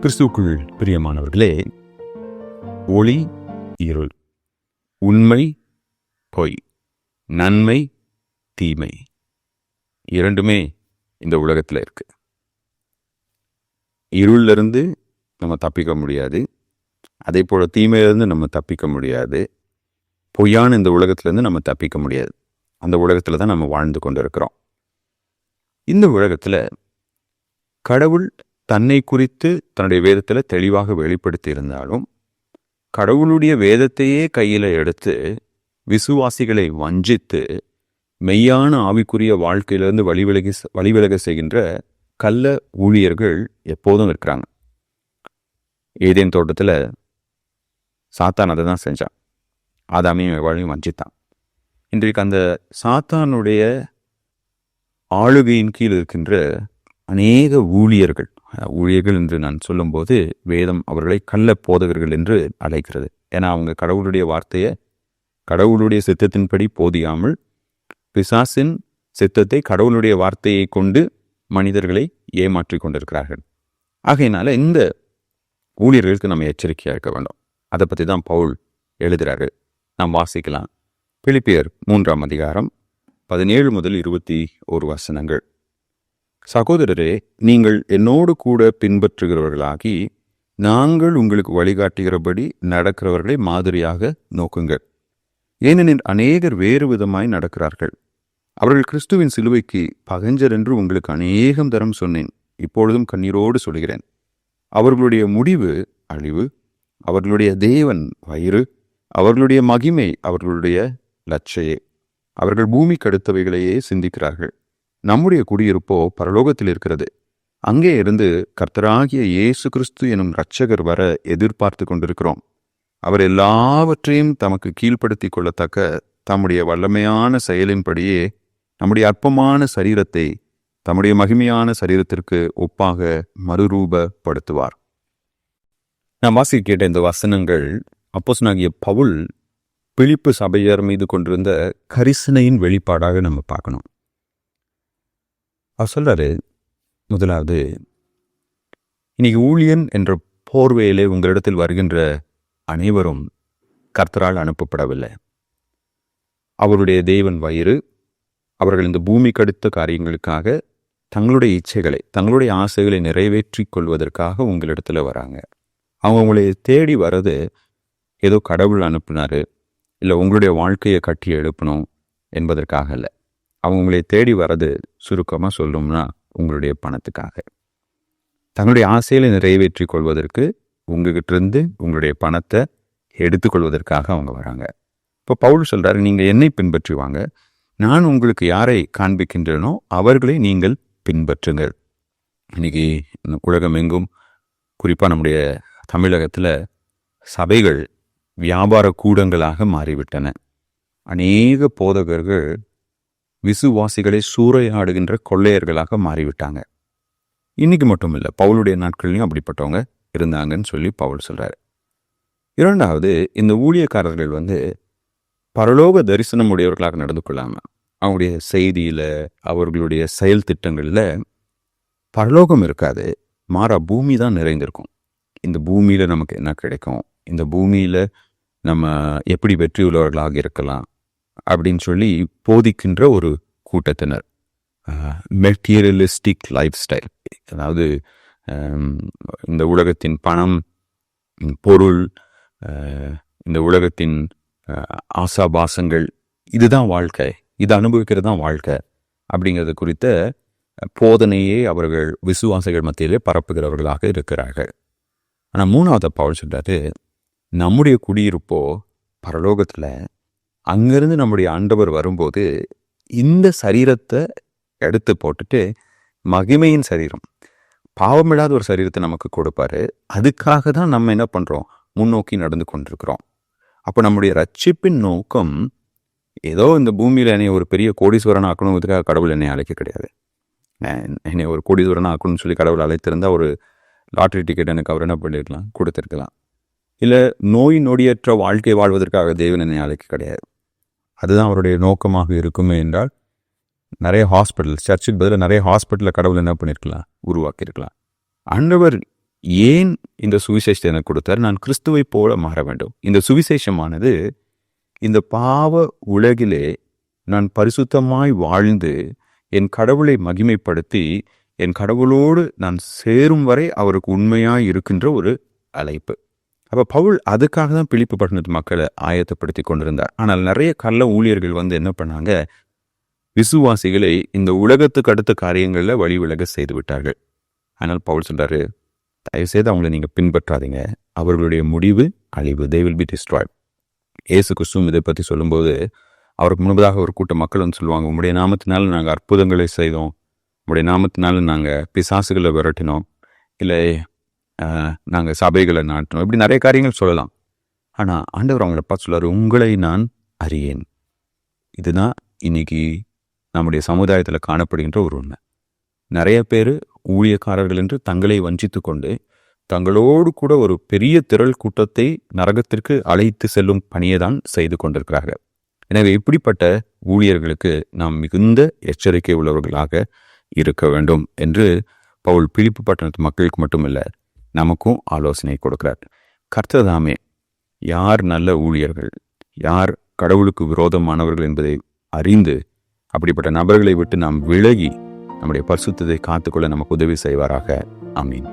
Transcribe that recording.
கிறிஸ்துக்குள் பிரியமானவர்களே ஒளி இருள் உண்மை பொய் நன்மை தீமை இரண்டுமே இந்த உலகத்தில் இருக்கு. இருள்ல இருந்து நம்ம தப்பிக்க முடியாது அதே போல தீமையிலிருந்து நம்ம தப்பிக்க முடியாது பொய்யான இந்த உலகத்திலேருந்து நம்ம தப்பிக்க முடியாது. அந்த உலகத்தில் தான் நம்ம வாழ்ந்து கொண்டு இருக்கிறோம் இந்த உலகத்தில் கடவுள் தன்னை குறித்து தன்னுடைய வேதத்தில் தெளிவாக வெளிப்படுத்தி இருந்தாலும் கடவுளுடைய வேதத்தையே கையில் எடுத்து விசுவாசிகளை வஞ்சித்து மெய்யான ஆவிக்குரிய வாழ்க்கையிலிருந்து வழிவிலகி வழிவிலக செய்கின்ற கள்ள ஊழியர்கள் எப்போதும் இருக்கிறாங்க. ஏதேன் தோட்டத்தில் சாத்தான் அதை தான் செஞ்சான். ஆதாமையும் எவ்வளையும் வஞ்சித்தான். இன்றைக்கு அந்த சாத்தானுடைய ஆளுகையின் கீழ் இருக்கின்ற அநேக ஊழியர்கள். ஊழியர்கள் என்று நான் சொல்லும்போது வேதம் அவர்களை கள்ள போதகர்கள் என்று அழைக்கிறது. ஏன்னா அவங்க கடவுளுடைய வார்த்தையை கடவுளுடைய சித்தத்தின்படி போதியாமல் பிசாசின் சித்தத்தை கடவுளுடைய வார்த்தையை கொண்டு மனிதர்களை ஏமாற்றி கொண்டிருக்கிறார்கள். ஆகையினால இந்த ஊழியர்களுக்கு நம்ம எச்சரிக்கையாக இருக்க வேண்டும். அதை பற்றி தான் பவுல் எழுதுகிறார்கள் நாம் வாசிக்கலாம். பிலிப்பியர் மூன்றாம் அதிகாரம் பதினேழு முதல் இருபத்தி ஒரு வசனங்கள். சகோதரரே நீங்கள் என்னோடு கூட பின்பற்றுகிறவர்களாகி நாங்கள் உங்களுக்கு வழிகாட்டுகிறபடி நடக்கிறவர்களை மாதிரியாக நோக்குங்கள். ஏனெனில் அநேகர் வேறு விதமாய் நடக்கிறார்கள். அவர்கள் கிறிஸ்துவின் சிலுவைக்கு பகஞ்சர் என்று உங்களுக்கு அநேகம் தரம் சொன்னேன். இப்பொழுதும் கண்ணீரோடு சொல்கிறேன். அவர்களுடைய முடிவு அழிவு அவர்களுடைய தேவன் வயிறு அவர்களுடைய மகிமை அவர்களுடைய லட்சையே. அவர்கள் பூமிக்கு அடுத்தவைகளையே சிந்திக்கிறார்கள். நம்முடைய குடியிருப்போ பரலோகத்தில் இருக்கிறது. அங்கே இருந்து கர்த்தராகிய இயேசு கிறிஸ்து எனும் இரட்சகர் வர எதிர்பார்த்து கொண்டிருக்கிறோம். அவர் எல்லாவற்றையும் தமக்கு கீழ்ப்படுத்திக் கொள்ளத்தக்க தம்முடைய வல்லமையான செயலின்படியே நம்முடைய அற்பமான சரீரத்தை தம்முடைய மகிமையான சரீரத்திற்கு ஒப்பாக மறுரூபப்படுத்துவார். நான் வாசிக்க கேட்ட இந்த வசனங்கள் அப்போசனாகிய பவுல் பிழிப்பு சபையர் மீது கொண்டிருந்த கரிசனையின் வெளிப்பாடாக நம்ம பார்க்கணும். அவர் சொல்கிறாரு முதலாவது இன்னைக்கு ஊழியன் என்ற போர்வையிலே உங்களிடத்தில் வருகின்ற அனைவரும் கர்த்தரால் அனுப்பப்படவில்லை. அவருடைய தேவன் வயிறு அவர்கள் இந்த பூமி கடுத்த காரியங்களுக்காக தங்களுடைய இச்சைகளை தங்களுடைய ஆசைகளை நிறைவேற்றி கொள்வதற்காக உங்களிடத்தில் வராங்க. அவங்க உங்களை தேடி வர்றது ஏதோ கடவுள் அனுப்புனாரு. இல்லை உங்களுடைய வாழ்க்கையை கட்டி எழுப்பணும் என்பதற்காக இல்லை அவங்க உங்களை தேடி வர்றது சுருக்கமாக சொல்லணும்னா உங்களுடைய பணத்துக்காக. தங்களுடைய ஆசைகளை நிறைவேற்றி கொள்வதற்கு உங்ககிட்ட இருந்து உங்களுடைய பணத்தை எடுத்துக்கொள்வதற்காக அவங்க வராங்க. இப்போ பவுல் சொல்கிறாரு நீங்கள் என்னை பின்பற்றி வாங்க நான் உங்களுக்கு யாரை காண்பிக்கின்றேனோ அவர்களை நீங்கள் பின்பற்றுங்கள். இன்னைக்கு உலகம் எங்கும் குறிப்பாக நம்முடைய தமிழகத்தில் சபைகள் வியாபார கூடங்களாக மாறிவிட்டன. அநேக போதகர்கள் விசுவாசிகளை சூறையாடுகின்ற கொள்ளையர்களாக மாறிவிட்டாங்க. இன்னைக்கு மட்டும் இல்லை பவுலுடைய நாட்கள்லையும் அப்படிப்பட்டவங்க இருந்தாங்கன்னு சொல்லி பவுல் சொல்றாரு. இரண்டாவது இந்த ஊழியக்காரர்கள் வந்து பரலோக தரிசனம் உடையவர்களாக நடந்து கொள்ளாம அவங்களுடைய செய்தியில அவர்களுடைய செயல் திட்டங்களில் பரலோகம் இருக்காது மாறா பூமி தான் நிறைந்திருக்கும். இந்த பூமியில நமக்கு என்ன கிடைக்கும்? இந்த பூமியில நம்ம எப்படி வெற்றியுள்ளவர்களாக இருக்கலாம் அப்படின்னு சொல்லி போதிக்கின்ற ஒரு கூட்டத்தினர். மெட்டீரியலிஸ்டிக் லைஃப் ஸ்டைல் அதாவது இந்த உலகத்தின் பணம் பொருள் இந்த உலகத்தின் ஆசாபாசங்கள் இதுதான் வாழ்க்கை. இது அனுபவிக்கிறது தான் வாழ்க்கை. அப்படிங்கிறது குறித்த போதனையே அவர்கள் விசுவாசிகள் மத்தியிலே பரப்புகிறவர்களாக இருக்கிறார்கள். ஆனால் மூணாவது பவுல் சொல்கிறாரு நம்முடைய குடியிருப்போ பரலோகத்தில் அங்கிருந்து நம்முடைய ஆண்டவர் வரும்போது இந்த சரீரத்தை எடுத்து போட்டுட்டு மகிமையின் சரீரம் பாவமில்லாத ஒரு சரீரத்தை நமக்கு கொடுப்பாரு. அதுக்காக தான் நம்ம என்ன பண்ணுறோம் முன்னோக்கி நடந்து கொண்டிருக்கிறோம். அப்போ நம்முடைய ரட்சிப்பின் நோக்கம் ஏதோ இந்த பூமியில் என்னை ஒரு பெரிய கோடீஸ்வரன் ஆக்கணுங்கிறதுக்காக கடவுள் என்னை அழைக்க கிடையாது. என்னை ஒரு கோடீஸ்வரன் ஆக்கணும்னு சொல்லி கடவுள் அழைத்திருந்தால் ஒரு லாட்ரி டிக்கெட் எனக்கு அவர் என்ன பண்ணிருக்கலாம்? கொடுத்துருக்கலாம். இல்லை நோய் நொடியற்ற வாழ்க்கை வாழ்வதற்காக தேவன் என்னை அழைக்க கிடையாது. அதுதான் அவருடைய நோக்கமாக இருக்குமே என்றால் நிறைய ஹாஸ்பிட்டல் சர்ச்சுக்கு பதிலாக நிறைய ஹாஸ்பிட்டலில் கடவுள் என்ன பண்ணியிருக்கலாம் உருவாக்கியிருக்கலாம். ஆண்டவர் ஏன் இந்த சுவிசேஷத்தை எனக்கு கொடுத்தார்? நான் கிறிஸ்துவை போல மாற வேண்டும். இந்த சுவிசேஷமானது இந்த பாவ உலகிலே நான் பரிசுத்தமாய் வாழ்ந்து என் கடவுளை மகிமைப்படுத்தி என் கடவுளோடு நான் சேரும் வரை அவருக்கு உண்மையாய் இருக்கின்ற ஒரு அழைப்பு. அப்போ பவுல் அதுக்காக தான் பிழிப்பு பட்டணத்து மக்களை ஆயத்தப்படுத்தி கொண்டிருந்தார். ஆனால் நிறைய கள்ள ஊழியர்கள் வந்து என்ன பண்ணாங்க? விசுவாசிகளை இந்த உலகத்துக்கு அடுத்த காரியங்களில் வழி விலக செய்து விட்டார்கள். ஆனால் பவுல் சொல்கிறாரு தயவுசெய்து அவங்கள நீங்கள் பின்பற்றாதீங்க. அவர்களுடைய முடிவு அழிவு. தே வில் பி டிஸ்ட்ராய்ட் ஏசு கிறிஸ்துவும் இதை பற்றி சொல்லும்போது அவருக்கு முன்பதாக ஒரு கூட்ட மக்கள் வந்து சொல்லுவாங்க உங்களுடைய நாமத்தினால நாங்கள் அற்புதங்களை செய்தோம். உங்களுடைய நாமத்தினால நாங்கள் பிசாசுகளை விரட்டினோம். இல்லை நாங்கள் சபைகளை நாட்டினோம் இப்படி நிறைய காரியங்கள் சொல்லலாம். ஆனால் ஆண்டவர் அவங்கள பார்த்து சொல்கிறார் உங்களை நான் அறியேன். இதுதான் இன்னைக்கு நம்முடைய சமுதாயத்தில் காணப்படுகின்ற ஒரு உண்மை. நிறைய பேர் ஊழியக்காரர்கள் என்று தங்களை வஞ்சித்து கொண்டு தங்களோடு கூட ஒரு பெரிய திரள் கூட்டத்தை நரகத்திற்கு அழைத்து செல்லும் பணியை தான் செய்து கொண்டிருக்கிறார்கள் எனவே இப்படிப்பட்ட ஊழியர்களுக்கு நாம் மிகுந்த எச்சரிக்கை உள்ளவர்களாக இருக்க வேண்டும் என்று பவுல் பிலிப்பு பட்டணத்து மக்களுக்கு மட்டுமில்லை நமக்கும் ஆலோசனை கொடுக்கிறார். கர்த்ததாமே யார் நல்ல ஊழியர்கள் யார் கடவுளுக்கு விரோதமானவர்கள் என்பதை அறிந்து அப்படிப்பட்ட நபர்களை விட்டு நாம் விலகி நம்முடைய பரிசுத்தத்தை காத்துக்கொள்ள நமக்கு உதவி செய்வாராக. அமீன்